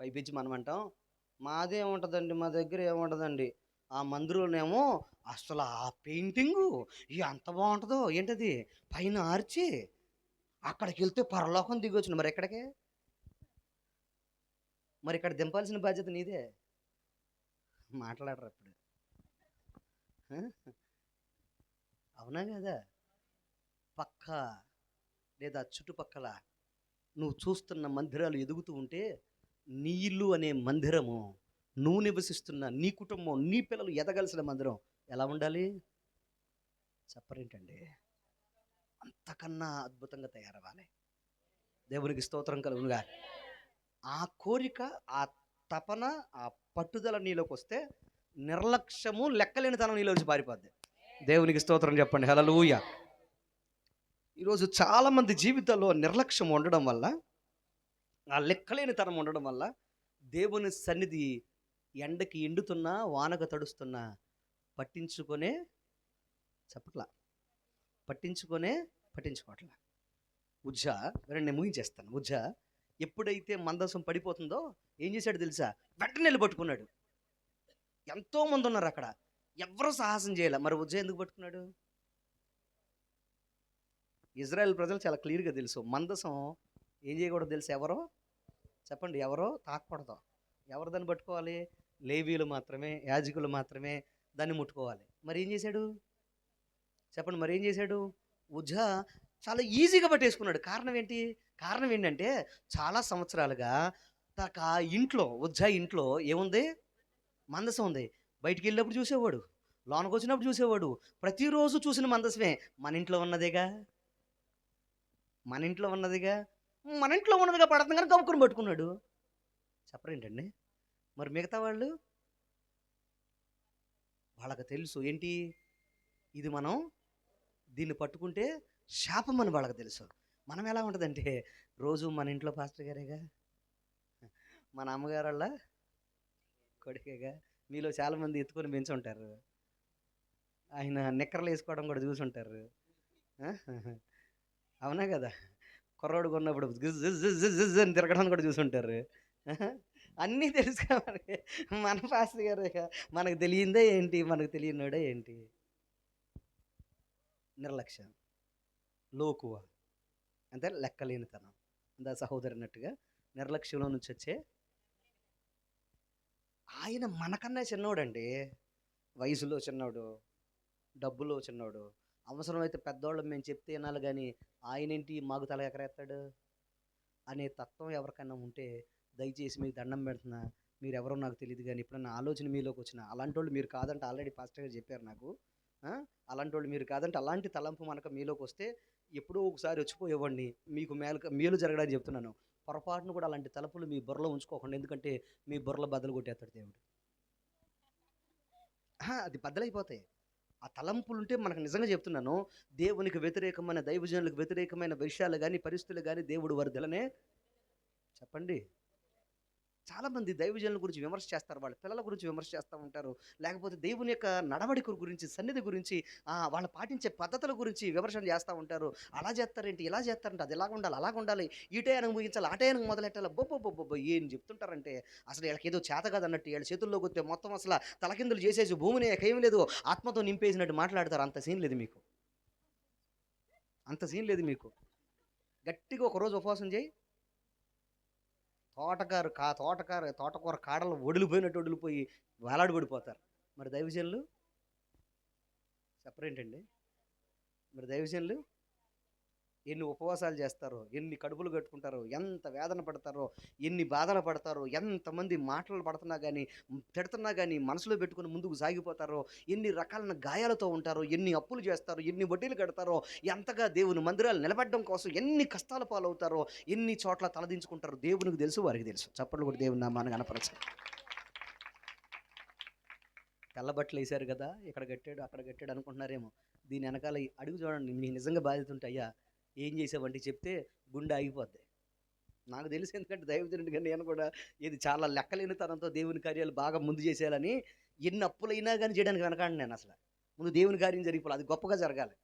పైపించి మనం అంటాం. మాదే ఉంటుందండి మా దగ్గర ఏముంటుందండి? ఆ మందిరంలోనేమో అసలు ఆ పెయింటింగు ఎంత బాగుంటుందో ఏంటది? పైన ఆర్చి అక్కడికి వెళ్తే పరలోకం దిగొచ్చు మరి ఎక్కడికి? మరి ఇక్కడ దింపాల్సిన బాధ్యత నీదే? మాట్లాడరు అప్పుడు అవునా కదా? పక్క లేదా చుట్టుపక్కల నువ్వు చూస్తున్న మందిరాలు ఎదుగుతూ ఉంటే నీ ఇల్లు అనే మందిరము నువ్వు నివసిస్తున్న నీ కుటుంబం నీ పిల్లలు ఎదగాల్సిన మందిరం ఎలా ఉండాలి? చెప్పరేంటండి. అంతకన్నా అద్భుతంగా తయారవ్వాలి. దేవునికి స్తోత్రం కలుగునుగా. ఆ కోరిక ఆ తపన ఆ పట్టుదల నీలోకి వస్తే నిర్లక్ష్యము లెక్కలేనితనం నీలోంచి పారిపోద్ది. దేవునికి స్తోత్రం చెప్పండి. హలలుయ ఈరోజు చాలామంది జీవితాల్లో నిర్లక్ష్యం ఉండడం వల్ల ఆ లెక్కలేనితనం ఉండడం వల్ల దేవుని సన్నిధి ఎండకి ఎండుతున్నా వానకు తడుస్తున్నా పట్టించుకొనే చెప్పట్లా. పట్టించుకొనే పట్టించుకోవట్లా. ఉజ్జ రెండు నేను ముగించేస్తాను ఉజ్జ ఎప్పుడైతే మందసం పడిపోతుందో ఏం చేశాడు తెలుసా? వెంటనే పట్టుకున్నాడు. ఎంతోమంది ఉన్నారు అక్కడ. ఎవరు సాహసం చేయాలి. మరి ఉజ్జ ఎందుకు పట్టుకున్నాడు? ఇజ్రాయెల్ ప్రజలు చాలా క్లియర్గా తెలుసు. మందసం ఏం చేయకూడదు తెలుసు? ఎవరో? చెప్పండి ఎవరో? తాకూడదు ఎవరు దాన్ని పట్టుకోవాలి? లేవీలు మాత్రమే యాజకులు మాత్రమే దాన్ని ముట్టుకోవాలి. మరి ఏం చేశాడు? చెప్పండి మరి ఏం చేశాడు? ఉజ్జ చాలా ఈజీగా పట్టేసుకున్నాడు. కారణం ఏంటి? కారణం ఏంటంటే చాలా సంవత్సరాలుగా తక ఇంట్లో ఉజ్జ ఇంట్లో ఏముంది? మందసం ఉంది. బయటికి వెళ్ళినప్పుడు చూసేవాడు. లోనకు వచ్చినప్పుడు చూసేవాడు. ప్రతిరోజు చూసిన మందసమే. మన ఇంట్లో ఉన్నదేగా? మన ఇంట్లో ఉన్నదిగా? మన ఇంట్లో ఉన్నదిగా పడుతుంది కానీ కమ్ముకుని పట్టుకున్నాడు. చెప్పరేంటండి? మరి మిగతా వాళ్ళు? వాళ్ళకి తెలుసు ఏంటి? ఇది మనం దీన్ని పట్టుకుంటే శాపం అని వాళ్ళకి తెలుసు. మనం ఎలా ఉంటుందంటే రోజు మన ఇంట్లో పాస్టర్ గారేగా? మన అమ్మగారు వాళ్ళ కొడుకేగా? మీలో చాలామంది ఎత్తుకొని పెంచుంటారు. ఆయన నిక్కర్లు వేసుకోవడం కూడా చూసుంటారు. అవునా కదా? కుర్రోడు కొన్నప్పుడు అని తిరగడం కూడా చూసుంటారు. అన్నీ తెలుసు మనకి. మన పాస్టర్ గారు మనకు తెలియందే ఏంటి? మనకు తెలియనోడే ఏంటి? నిర్లక్ష్యం. లోకువ. అంటే లెక్కలేనితనం. అందా సహోదరినట్టుగా నిర్లక్ష్యంలో నుంచి వచ్చే ఆయన మనకన్నా చిన్నోడండి. వయసులో చిన్నోడు డబ్బులో చిన్నోడు అవసరమైతే పెద్దవాళ్ళు మేము చెప్తే వినాలి కానీ ఆయనేంటి మాకు తల ఎకరేస్తాడు అనే తత్వం ఎవరికైనా ఉంటే దయచేసి మీకు దండం పెడుతున్నా. మీరు నాకు తెలియదు కానీ ఇప్పుడన్నా ఆలోచన మీలోకి వచ్చిన అలాంటి వాళ్ళు మీరు కాదంటే ఆల్రెడీ ఫాస్ట్ గారు చెప్పారు నాకు. అలాంటి వాళ్ళు మీరు కాదంటే అలాంటి తలంపు మనకు మీలోకి వస్తే ఎప్పుడో ఒకసారి వచ్చిపోయేవాడిని. మీకు మేలు మేలు జరగడానికి చెప్తున్నాను. పొరపాటును కూడా అలాంటి తలపులు మీ బుర్రలో ఉంచుకోకుండా ఎందుకంటే మీ బుర్రలో బద్దలు కొట్టేస్తాడు దేవుడు. అది బద్దలైపోతాయి. ఆ తలంపులు ఉంటే మనకు నిజంగా చెప్తున్నాను దేవునికి వ్యతిరేకమైన దైవజనులకు వ్యతిరేకమైన విషయాలు కానీ పరిస్థితులు కానీ దేవుడు వరదలనే చెప్పండి. చాలామంది దైవజనుల గురించి విమర్శ చేస్తారు. వాళ్ళ పిల్లల గురించి విమర్శ చేస్తూ ఉంటారు. లేకపోతే దేవుని యొక్క నడవడిక గురించి సన్నిధి గురించి వాళ్ళు పాటించే పద్ధతుల గురించి విమర్శలు చేస్తూ ఉంటారు. అలా చేస్తారేంటి? ఇలా చేస్తారంటే. అది ఎలా ఉండాలి? అలాగ ఉండాలి. ఈటయానికి ముగించాలి ఆటయానికి మొదలెట్టాలి? బొబ్బో ఏం చెప్తుంటారంటే అసలు వీళ్ళకి ఏదో చేత కాదన్నట్టు వీళ్ళ చేతుల్లోకి వస్తే మొత్తం అసలు తలకిందులు చేసేసి భూమిని ఏం లేదు. ఆత్మతో నింపేసినట్టు మాట్లాడతారు. అంత సీన్ లేదు మీకు. అంత సీన్ లేదు మీకు. గట్టిగా ఒక రోజు ఉపవాసం చేయి. తోటకారు కా తోటకారు తోటకూర కాడలు వడిలిపోయినట్టు వడిలిపోయి వేలాడి పడిపోతారు. మరి దైవజనులు? అండి మరి దైవజనులు? ఎన్ని ఉపవాసాలు చేస్తారో ఎన్ని కడుపులు కట్టుకుంటారో ఎంత వేదన పడతారో ఎన్ని బాధలు పడతారో ఎంతమంది మాటలు పడుతున్నా కానీ తిడుతున్నా కానీ మనసులో పెట్టుకుని ముందుకు సాగిపోతారో ఎన్ని రకాలైన గాయాలతో ఉంటారో ఎన్ని అప్పులు చేస్తారో ఎన్ని వడ్డీలు కడతారో ఎంతగా దేవుని మందిరాలు నిలబడడం కోసం ఎన్ని కష్టాల పాలవుతారో ఎన్ని చోట్ల తలదించుకుంటారో దేవునికి తెలుసు వారికి తెలుసు. చప్పట్లు కూడా దేవుని నామాన్ని కనపరచాలి తెల్లబట్టలు వేశారు కదా ఇక్కడ కట్టాడు అక్కడ కట్టాడు అనుకుంటున్నారేమో. దీని వెనకాల అడుగు చూడండి మీ నిజంగా బాధ్యత ఉంటే అయ్యా ఏం చేసావంటే చెప్తే గుండె ఆగిపోద్ది. నాకు తెలిసి ఎందుకంటే దైవజనుడిగా నేను కూడా ఇది చాలా లెక్కలేని తనంతో దేవుని కార్యాలు బాగా ముందు చేసేయాలని ఎన్ని అప్పులైనా కానీ చేయడానికి వెనకాడి నేను అసలు. ముందు దేవుని కార్యం జరిగిపోవాలి. అది గొప్పగా జరగాలి.